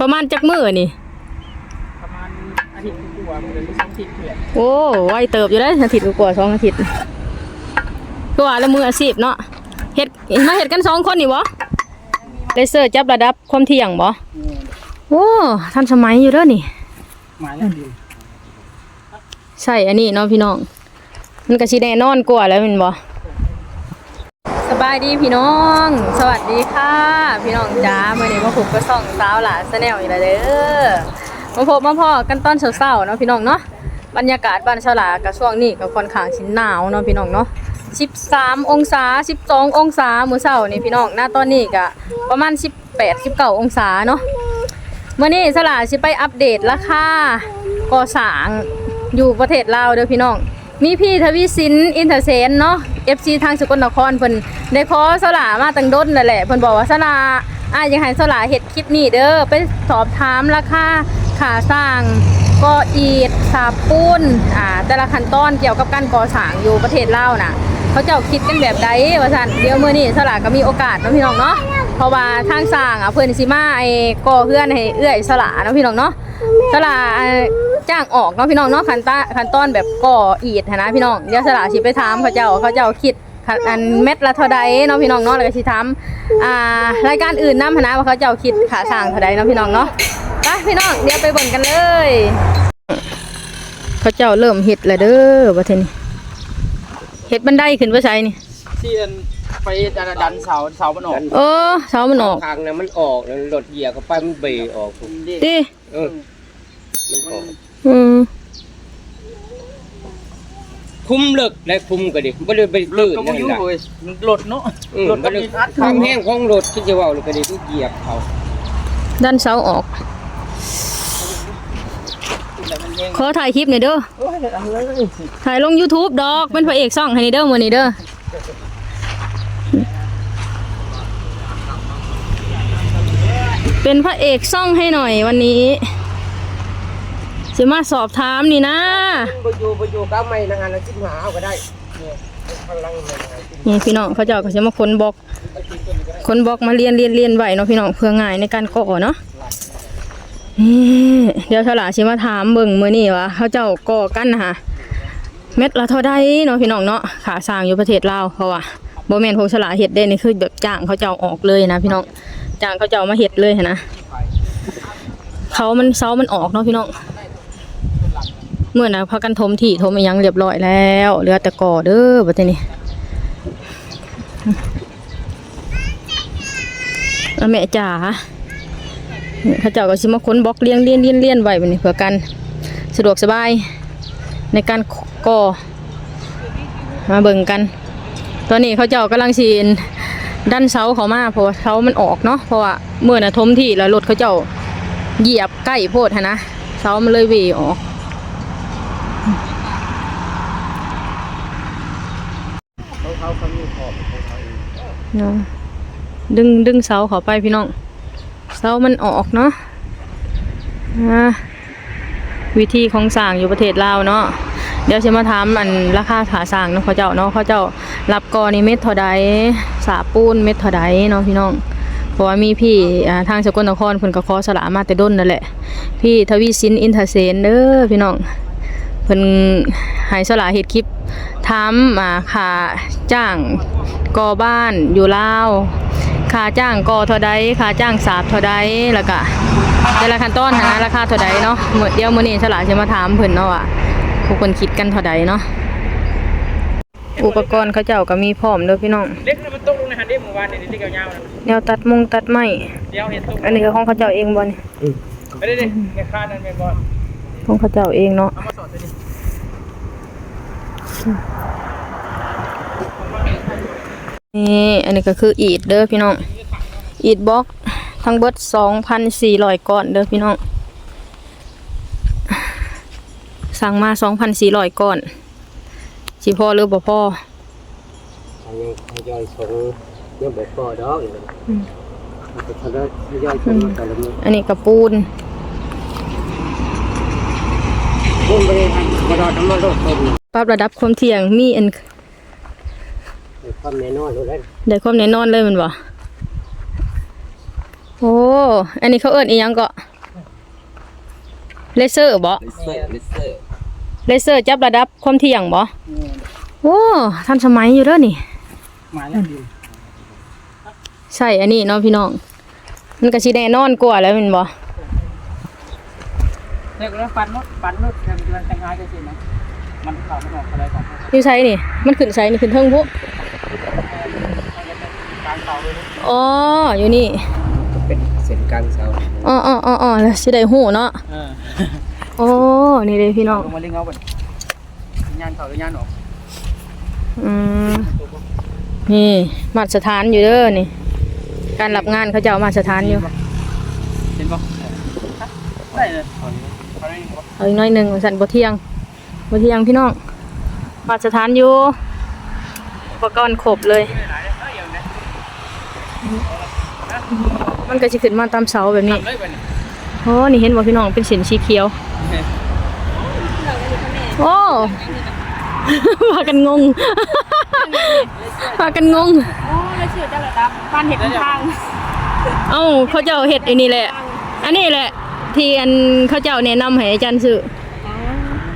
ประมาณจักมื้อนี่ ประมาณอาทิตย์กว่าๆหรือสองอาทิตย์เพื่อนโอ้ไวเติบอยู่ได้อาทิตย์กว่าๆสองอาทิตย์คือว่าแล้วมืออาชีพเนาะเฮ็ดมาเฮ็ดกันสองคนนี่บ่เลเซอร์จับระดับความเที่ยงบ่โอ้ทันสมัยอยู่เด้อนี่หมายแล้วดีใช่อันนี้เนาะพี่น้อง มันก็สิแน่นอนกว่าแล้วแม่นบ่ส บายดีพี่น้อง สวัสดีค่ะ พี่น้องจ้าเมื้อนี้มาพบกับช่องสาวหลานแนลอีกแล้วเด้อมาพบมาพ่อกันตอนเช้าๆเนาะพี่น้องเนาะบรรยากาศบ้านสาวหลากับช่วงนี้ก็ค่อนข้างสิหนาวเนาะพี่น้องเนาะ13 องศา 12 องศามื้อเช้านี่พี่น้องหน้าตอนนี้ก็ประมาณ 18 19 องศาเนาะเมื่อนี้สลาสิไปอัปเดตราคาก่อสร้างอยู่ประเทศลาวเด้อพี่น้อง มีพี่ทวีสินอินเตอร์เซนเนาะ FC ทางสกลนครเพิ่นได้ขอสลามาตั้งด้นนั่นแหละเพิ่นบอกว่าสลาอะอยากให้สลาเฮ็ดคลิปนี้เด้อไปสอบถามราคาค่าสร้างก่ออิฐสาบปูนอ่าแต่ละขั้นตอนเกี่ยวกับการก่อสร้างอยู่ประเทศลาวน่ะ เขาเจ้าคิดกันแบบใดว่าซั่นเดี๋ยวมื้อนี้สลาก็มีโอกาสเนาะพี่น้องเนาะ เพราะว่าทางสร้างอะเพิ่นสิมาไอ้ก่อเพื่อนให้เอื้อยสลาเนาะพี่น้องเนาะสลาเอ่อจ้างออกเนาะพี่น้องเนาะขั้นตอนขั้นตอนแบบก่ออีดหั้นนะพี่น้องเดี๋ยวสลาสิไปถามเขาเจ้าเขาเจ้าคิดคันอันเม็ดละเท่าใดเนาะพี่น้องเนาะแล้วก็สิถามอ่ารายการอื่นนำหั้นนะว่าเขาเจ้าคิดค่าสร้างเท่าใดเนาะพี่น้องเนาะไปพี่น้องเดี๋ยวไปเบิ่งกันเลยเขาเจ้าเริ่มเฮ็ดแล้วเด้อว่าเทนี้เฮ็ดบันไดขึ้นไปไสนี่เซียน ไปดันดันเสาเสามันออกเออเสามันออกทางนั้นมันออกแล้วรถเหยียบเข้าไปมันเบรกออกผมติเออมันออกอืมคุ้มเลิกและคุ้มก็ดิบ่ได้ไปรถลื่นก็นั่บ่นอยู่ล่ะเว้ยรถเนาะอืมรถก็บ่ได้มีอัดความแห้งของรถที่จะเว้าเลยก็ดิทุกเหยียบเขาด้านเสาออก ขอถ่ายคลิปหน่อยเด้อโอ้ยเอาเลยถ่ายลง YouTube ดอกเป็นพระเอกซ่องให้นี่เด้อมื้อนี้เด้อ เป็นพระเอกซ่องให้หน่อยวันนี้จะมาสอบถามนี่นะบ่อยู่บ่อยู่ก็ไม่นะฮะแล้วคิดหาเอาก็ได้เนี่ยพลังมันหากินนี่พี่น้องเขาเจ้าก็จะมาค้นบล็อกค้นบล็อกมาเรียนเรียนเรียนไว้เนาะพี่น้องเพื่อง่ายในการก่อเนาะนี่เดี๋ยวฉลาสิมาถามเบิ่งมื้อนี้ว่าเขาเจ้าก่อกันนะฮะเม็ดละเท่าใดเนาะพี่น้องเนาะขาสร้างอยู่ประเทศลาวเพราะว่าบ่แม่นพวกฉลาเฮ็ดได้นี่คือแบบจ้างเขาเจ้าออกเลยนะพี่น้อง จ้างเขาเจ้ามาเฮ็ดเลยหั้นนะเขามันเซามันออกเนาะพี่น้องเมื่อนะพากันถมที่ถมอีหยังเรียบร้อยแล้วเหลือแต่ก่อเด้อบัดนี้แม่จ๋าเขาเจ้าก็สิมาค้นบล็อกเลี้ยงเลี้ยนเลี้ยนเลี้ยนไว้แบบนี้เพื่อกันสะดวกสบายในการก่อมาเบิ่งกัน ตอนนี้เขาเจ้ากำลังชีน ดันเสาเขามาเพราะว่าเสามันออกเนาะเพราะว่าเมื่อน่ะทมที่แล้วรถเขาเจ้าเหยียบใกล้โพดหั้นะเสามันเลยเหวออกเขาเขาเขามีขอองเนาะดึงดึงเสาเขาไปพี่น้องเสามันออกเนาะวิธีของสร้างอยู่ประเทศลาวเนาะเดี๋ยวจะมาถามอันราคาขาสร้างเนาะเขาเจ้าเนาะเขาเจ้า รับกอนี่เม็ดเท่าใดสาปูนเม็ดเท่าใดเนาะพี่น้องเพราะว่ามีพี่ทางสกลนครเพิ่นก็ขอสละมาแต่ด้นนั่นแหละ พี่ทวีสินอินเทอร์เซนเด้อพี่น้องเพิ่นให้สละเฮ็ดคลิปถามอ่าค่าจ้างกอบ้านอยู่ลาวค่าจ้างก่อเท่าใดค่าจ้างสาบเท่าใดแล้วก็แต่ละขั้นตอนหั้นะราคาเท่าใดเนาะมื้อเดี๋ยวมื้อนี้สละจะมาถามเพิ่นเนาะว่าพวกเพิ่นคิดกันเท่าใดเนาะ อุปกรณ์เขาเจ้าก็มีพร้อมเด้อพี่น้องเล็กมันตกลงในหันได้เมื่อวานนี่ที่ยาวๆนะแนวตัดมุงตัดไม้เดี๋ยวเห็นตกอันนี้ก็ของเขาเจ้าเองบ่นี่ไปได้ดิในค่านั้นเป็นบอลของเขาเจ้าเองเนาะเอามาสอนตัวนี้นี่อันนี้ก็คืออีดเด้อพี่น้องอีดบล็อกทั้งเบิด2,400ก้อนเด้อพี่น้อง สั่งมา2,400ก้อน สิพอหรือบ่พอเขายังเขาย่อยส่งยังบ่พอดอกเลยมันจะทะเลาะย่อยส่งแต่ละมื้ออันนี้กระปูนพุ่งไปเลยบ่ดอกน้ำมันรถต้นปรับระดับความเที่ยงมีอันความแน่นอนอยู่แล้วได้ความแน่นอนเลยแมันบ่โอ้ อันนี้เขาเอิ้นอีหยังก็เลเซอร์บ่ลิเซอร์ลิเซอร์ เลเซอร์จับระดับความเที่ยงบ่แม่นโอ้ทันสมัยอยู่เด้อนี่หมายแล้วอยู่ใช่อันนี้เนาะพี่น้อง มันก็สิแน่นอนกว่าแล้วแม่นบ่เรียกว่าฟันนดฟันนดแต่มันแต่งงานจะสินะมันเข้ามันออกอะไรก่อนอยู่ไสนี่ มันขึ้นไสนี่ขึ้นเทิงพุกลางเตาเลยนะอ๋ออยู่นี่เป็นเส้นกลางเสาอ๋ออ๋ออ๋ออ๋อแล้วสิได้ฮู้เนาะเออ โอ้ นี่เลยพี่น้อง ลงมาเลี้ยงเอาไปยานเขาหรือยานออกอืม นี่มาตรฐานอยู่เด้อนี่ การรับงานเขาจะเอามาตรฐานอยู่ เห็นปะได้เลยเอาได้ปะเอาอีกหน้อยหนึ่งสันบ่เที่ยงบ่เที่ยงพี่น้องมาตรฐานอยู่อุปกรณ์ครบเลย ได้หลายเลยเอ้ยอย่างนี้มันก็สิขึ้นมาตามเสาแบบนี้ ทำเลยไปเนี่ย โอ้นี่เห็นบ่พี่น้องเป็นเส้นสีเขียว โอ้พากันงงพากันงง โอ้แล้วชื่อจะระดับบ้านเห็ดทางเอ้าเขาเจ้าเฮ็ดไอ้นี่แหละ อันนี้แหละ ที่อันเขาเจ้าแนะนำให้อาจารย์ซื้อ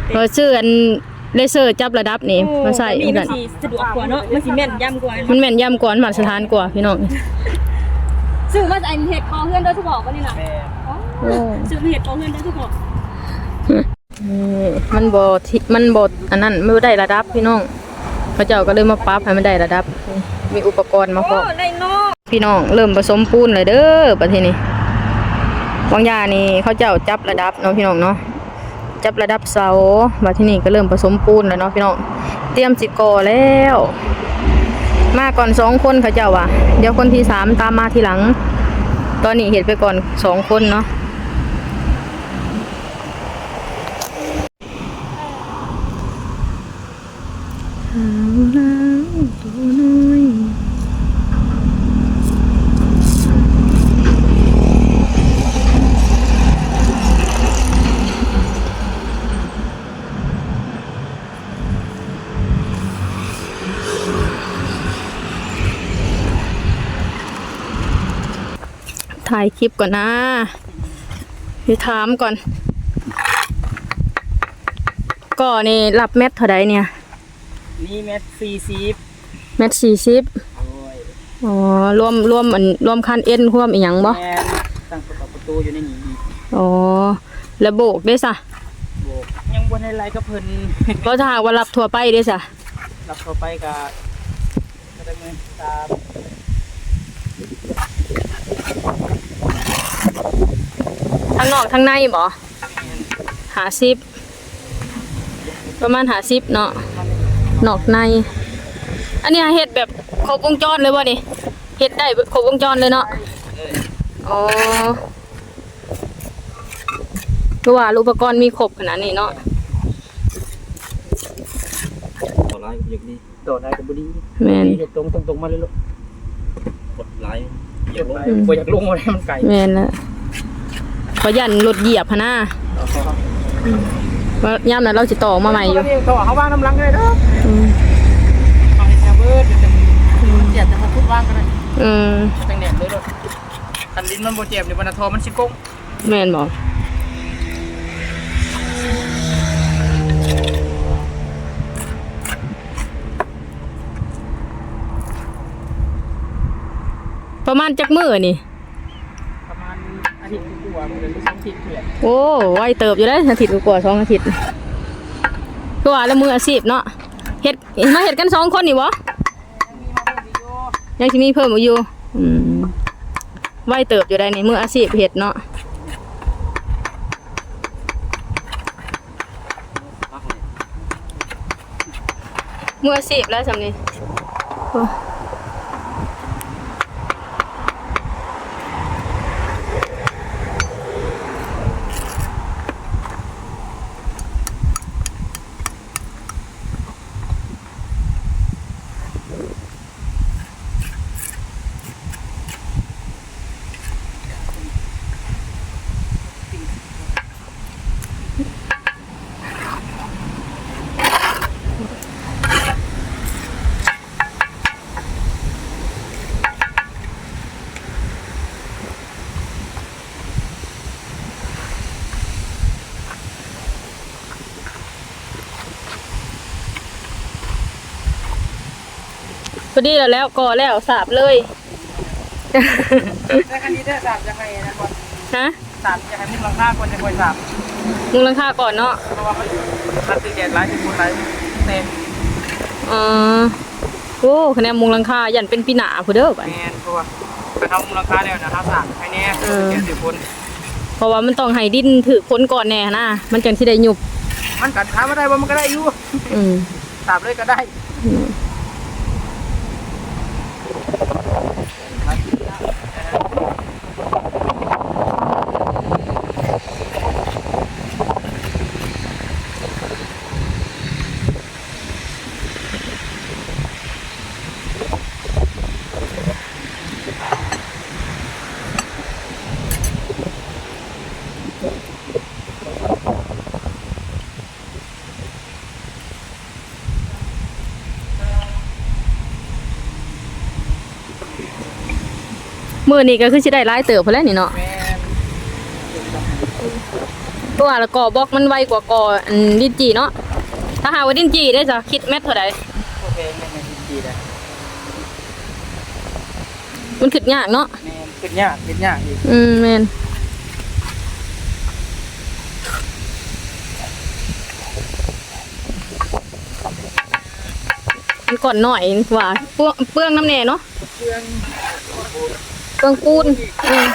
เพอซื้ออันเลเซอร์จับระดับนี่มาใส่นี่มักันนสิสะดวกกว่าเนาะมันสิแม่นยำกว่ามันแม่นยำกว่ามันมาตรฐานกว่าพี่น้องซื้อมาจากไอ้เห็ดคอเพื่อนโดยเฉพาะก็นี่ล่ะแม่อ๋อโอ้ ซื้อมาเห็ดคอเพื่อนโดยเฉพาะนี่มันบ่ที่มันบ่อันนั้นไม่ได้ระดับพี่น้องเขาเจ้าก็เลยมาปรับให้มันได้ระดับ มีอุปกรณ์มาพร้อมโอ้ได้เนาะพี่น้องเริ่มผสมปูนเลยเด้อประเทศนี้บางอยางนี่เขาเจ้าจับระดับเนาะพี่น้องเนาะจับระดับเสาบัดที่นี่ก็เริ่มผสมปูนแล้วเนาะพี่น้องเตรียมสิก่อแล้ว มาก่อนสองคนเขาเจ้าว่ะเดี๋ยวคนที่สามตามมาทีหลัง ตอนนี้เห็นไปก่อนสองคนเนาะตัวน้อย ถ่ายคลิปก่อนนะไปถามก่อน ก็นี่รับแมทเท่าไดเนี่ย นี่เม็ดซีซีฟแมทสี่สิบโอ้ยอ๋อรวมรวมอันรวมคันเอ็นรวมอีหยังบ่แม่ตั้งประตูประตูอยู่ในนี้อีกอ๋อแล้วโบกได้ซะโบกยังบนในไรก็เพิ่นเพราะถ้าหากว่ารับทั่วไปได้ซะรับเข้าไปกับก็ได้เงินตามทั้งนอกทั้งในบ่หาสิบประมาณหาสิบเนาะ นอกใน อันนี้เฮ็ดแบบครบวงจรเลยบ่นี่เฮ็ดได้ครบวงจรเลยเนาะอ๋อคือว่าอุปกรณ์มีครบขนาดนี้เนาะตัวร้ายอย่างนี้โดดได้กับบุรีแม่นเห็ดตรงตรงตรงมาเลยลูกกดไลค์เหยีเก็ยบบลงไปบ่อยากลงมาให้มันไกลแม่นแล้วขอยันรถเหยียบพะนะ ว่ายามนั้นเราสิต่อมาใหม่อยู่เขาเขาว่างน้ำลังเลยเด้ออืมเอาให้แค่เบิร์ดเดี๋ยวจะเจ็บจะมาพูดว่างก็ได้อืมจังแหนมเลยลูกคันลิ้นมันโบเจ็บเนี่ยวบรรณทอมันสิกงแม่นบอกประมาณจักมือนี่ประมาณอา ทิตย์กว่าๆมันสองทิตเถื่อนโอ้ไวเติบอยู่ได้อาทิตย์กว่าสองอาทิตย์ก็ว่าแล้วมืออาชีพเนาะเฮ็ดมาเฮ็ดกันสองคนนี่บ่ยังสิมีเพิ่มอีกอยู่ไวเติบอยู่ได้นี่มืออาชีพเฮ็ดเนาะมืออาชีพแล้วสำนี้ อ้อดีแล้วแล้วก่อแล้วสาบเลยแต่คันนี้ได้สามยังไงนะก่อนฮะสามยังไงมุกลังค่าควรจะควรสามมุงหลังคาก่อนเนาะเพราะว่ามันมันตีแดดไล่ที่คุณไล่เต็มเออโอ้คะแนนมุงหลังคายันเป็นปีหนาผู้เด้อไปแมนเพราะว่าไปทำมุกลังค่าแล้วนะครับสามให้แน่เจ็ดสิบคนเพราะว่ามันต้องให้ดินถือคนก่อนแน่นะมันจังสิได้หยุบมันกัดขาไม่ได้ว่ามันก็ได้อยู่อืมสามเลยก็ได้ Thank you. มื้อนี้ก็คือสิได้หลายเติบพุ่นแหล้วนี่เนาะแมนตัวละก่อบล็อกมันไวกว่าก่ออันดินจีเนาะ ถ้าหาว่าดินจีได้จะคิดแมทเท่าใดโอเคแมนแมนจริงๆเลยมันขึ้นยากเนาะ แมนเป็นยากเป็นยากอีกอืมแม่นมันก่อนหน่อยว่าเปลืองเปลืองน้ำแน่เนาะเครื่อง เปลืองปูนอืม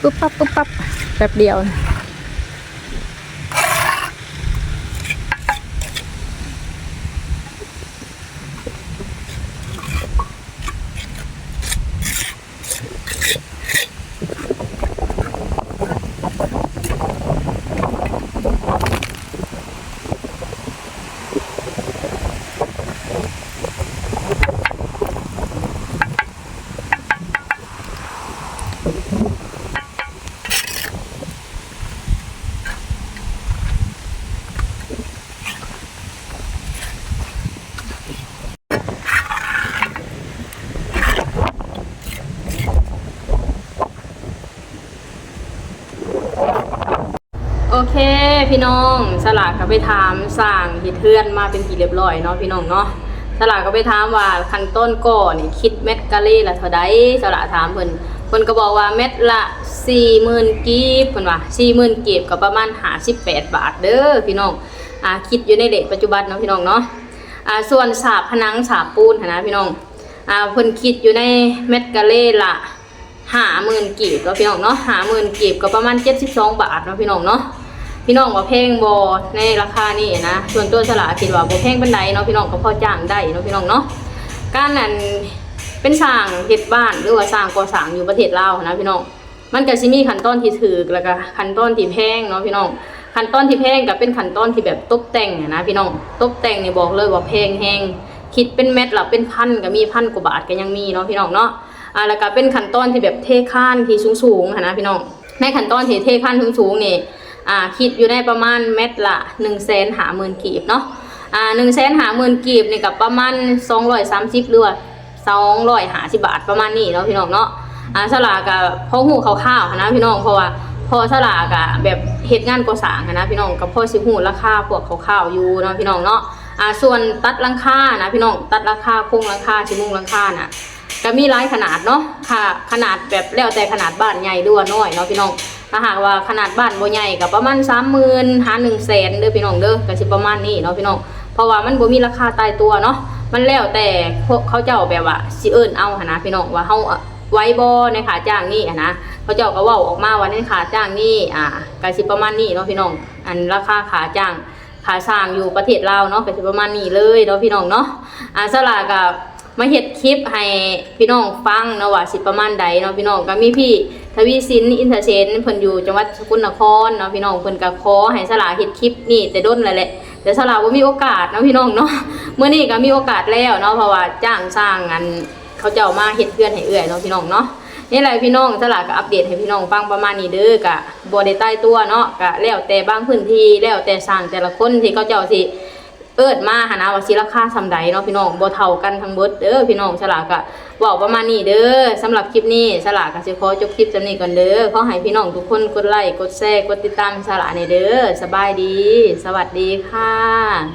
ปุ๊บปั๊บปุ๊บปั๊บแบบเดียวเค พี่น้องส ลากก็ไปถามสั่งเฮ็ดเทือนมาเป็นที่เรียบร้อยเนาะพี่น้องเนาะสลากก็ไปถามว่าขั้นต้นก่อนี่คิดเม็ดกะเล่ละเท่าใดสลากถามเพิ่นเพิ่นก็บอกว่าเม็ดละ40,000กีบเพิ่นว่า40,000กีบก็ประมาณ58บาทเด้อพี่น้องอ่าคิดอยู่ในเด็กปัจจุบันเนาะพี่น้องเนาะอ่าส่วนสาบผนังสาบปูนนะพี่น้องอ่าเพิ่นคิดอยู่ในเม็ดกะเล่ละห้าหมื่นกีบก็พี่น้องเนาะห้าหมื่นกีบก็ประมาณเจ็ดสิบสองบาทเนาะพี่น้องเนาะ พี่น้องว่าเพลงบอในราคานี่นะส่วนตัวสลากคิดว่าบ่แพงเป็นไดเนาะพี่น้องก็พอจ้างได้เนาะพี่น้องเนาะการนั้นเป็นสร้างเฮ็ดบ้านหรือว่าสร้างก่อสร้างอยู่ประเทศลาวนะพี่น้องมันก็สิมีขั้นตอนที่ถูกแล้วก็ขั้นตอนที่แพงเนาะพี่น้องขั้นตอนที่แพงก็เป็นขั้นตอนที่แบบตกแต่งนะพี่น้องตกแต่งนี่บอกเลยว่าแพงแฮงคิดเป็นเม็ดละเป็นพันก็มีพันกว่าบาทก็ยังมีเนาะพี่น้องเนาะอ่าแล้วก็เป็นขั้นตอนที่แบบเทข้านที่สูงๆนะพี่น้องในขั้นตอนที่เทข้านสูงๆนี่ อ่าคิดอยู่ในประมาณเม็ดละ1นึ่งแสนหาหมื่นกีบเนาะอ่าหนึ่งแสนหาหมื่นกีบนี่กับประมาณ230หรือว่า250บาทประมาณนี้เนาะพี่น้องเนาะอ่าสลากกับพ่อหูคร่าวๆค่ะนะพี่น้องเพราะว่าพอสลากอะแบบเฮ็ดงานก่อสร้างนะพี่น้องกับพ่อสิหูราคาพวกคร่าวๆอยู่เนาะพี่น้องเนาะอ่าส่วนตัดลังค่านะพี่น้องตัดราคาโครงลังคาชิมุงลังคาน่ะก็มีหลายขนาดเนาะค่ะขนาดแบบแล้วแต่ขนาดบ้านใหญ่ด้วยน้อยเนาะพี่น้อง ถ้าหากว่าขนาดบ้านบ่ใหญ่ก็ประมาณ30,000หา1แสนเด้อพี่น้องเด้อก็สิประมาณนี้เนาะพี่น้องเพราะว่ามันบ่มีราคาตายตัวเนาะมันแล้วแต่เขาเจ้าแบบว่าสิเอิ้นเอาหนะพี่น้องว่าเฮาไว้บ่ในค่าจ้างนี่นะเขาเจ้าก็ว้าออกมาว่าในค่าจ้างนี่อ่ากสิประมาณนี้เนาะพี่น้องอันราคาค่าจ้างค่าสร้างอยู่ประเทศลาวเนาะกสิประมาณนี้เลยเนาะพี่น้องเนาะอ่าสลากกับมาเฮ็ดคลิปให้พี่น้องฟังเนาะว่าสิประมาณใดเนาะพี่น้องก็มีพี่ ทวีสินอินเตอร์เซนเพิ่นอยู่จังหวัดสกลนครเนาะพี่น้องเพิ่นก็ขอให้สลาเฮ็ดคลิปนี่แต่ด้นแล้วแหละแต่สลาบ่มีโอกาสเนาะพี่น้องเนาะเมื้อนี้ก็มีโอกาสแล้วเนาะเพราะว่าจ้างสร้างงานเขาเจ้ามาเฮ็ดเพื่อนให้เอื้อยเนาะพี่น้องเนาะนี่แหละพี่น้องสลาก็อัปเดตให้พี่น้องฟังประมาณนี้เด้อก็บ่ได้ใต้ตัวเนาะก็แล้วแต่บางพื้นที่แล้วแต่สร้างแต่ละคนที่เขาเจ้าสิเอิดมาหานะว่าสิราคาซำใดเนาะพี่น้องบ่เท่ากันทั้งเบิดเด้อพี่น้องสลากก็ บอกประมาณนี้เด้อสำหรับคลิปนี้สลากก็สิขอจบคลิปจำนี้ก่อนเด้อขอให้พี่น้องทุกคนกดไลค์กดแชร์กดติดตามสลาในเด้อสบายดี สวัสดีค่ะ